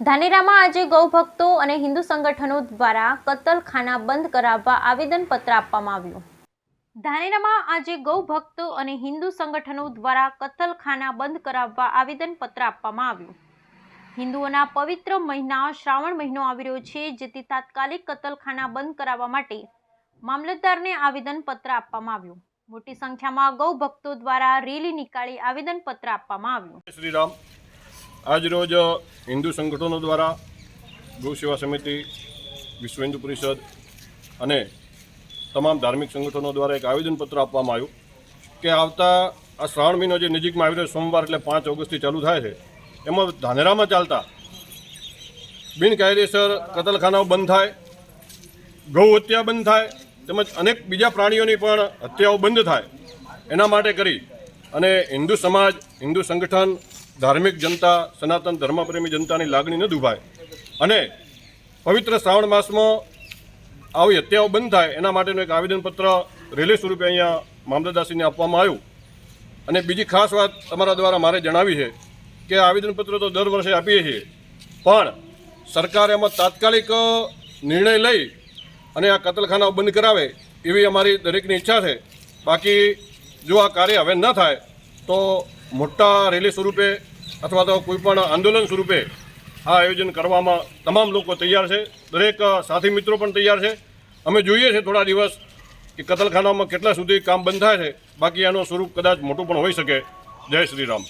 ધાનેરામાં આજે ગૌભક્તો અને હિન્દુ સંગઠનો દ્વારા કતલખાના બંધ કરાવવા આવેદનપત્ર આપવામાં આવ્યું. ધાનેરામાં આજે ગૌભક્તો અને હિન્દુ સંગઠનો દ્વારા કતલખાના બંધ કરાવવા આવેદનપત્ર આપવામાં આવ્યું. હિન્દુઓના પવિત્ર મહિના શ્રાવણ મહિનો આવી રહ્યો છે, જેથી તાત્કાલિક કતલખાના બંધ કરાવવા માટે મામલતદારને આવેદનપત્ર આપવામાં આવ્યું. મોટી સંખ્યામાં ગૌભક્તો દ્વારા રેલી નીકાળી આવેદનપત્ર આપવામાં આવ્યું. જય શ્રી રામ. આજરોજ હિન્દુ સંગઠનો દ્વારા ગૌ સેવા સમિતિ, વિશ્વ હિન્દુ પરિષદ અને તમામ ધાર્મિક સંગઠનો દ્વારા એક આવેદનપત્ર આપવામાં આવ્યું કે આવતા આ શ્રાવણ મહિનો જે નજીકમાં આવી રહ્યો સોમવાર એટલે પાંચ ઓગસ્ટથી ચાલુ થાય છે, એમાં ધાનેરામાં ચાલતા બિનકાયદેસર કતલખાનાઓ બંધ થાય, ગૌ હત્યા બંધ થાય, તેમજ અનેક બીજા પ્રાણીઓની પણ હત્યાઓ બંધ થાય, એના માટે કરી અને હિન્દુ સમાજ, હિન્દુ સંગઠન ધાર્મિક જનતા, સનાતન ધર્મપ્રેમી જનતાની લાગણી ન દુભાય. અને પવિત્ર શ્રાવણ માસમાં આવી હત્યાઓ બંધ થાય, એના માટેનું એક આવેદનપત્ર રેલી સ્વરૂપે અહીંયા મામલતદારશ્રીને આપવામાં આવ્યું. અને બીજી ખાસ વાત તમારા દ્વારા મારે જણાવી છે કે આવેદનપત્ર તો દર વર્ષે આપીએ છીએ. પણ સરકાર એમાં તાત્કાલિક નિર્ણય લઈ અને આ કતલખાનાઓ બંધ કરાવે એવી અમારી દરેકની ઈચ્છા છે. બાકી જો આ કાર્ય હવે ન થાય, તો મોટા રેલી સ્વરૂપે અથવા તો કોઈપણ આંદોલન સ્વરૂપે આ આયોજન કરવામાં તમામ લોકો તૈયાર છે. દરેક સાથી મિત્રો પણ તૈયાર છે. અમે જોઈએ છે થોડા દિવસ કે કતલખાનામાં કેટલા સુધી કામ બંધ થાય છે. બાકી આનું સ્વરૂપ કદાચ મોટું પણ હોઈ શકે. જય શ્રી રામ.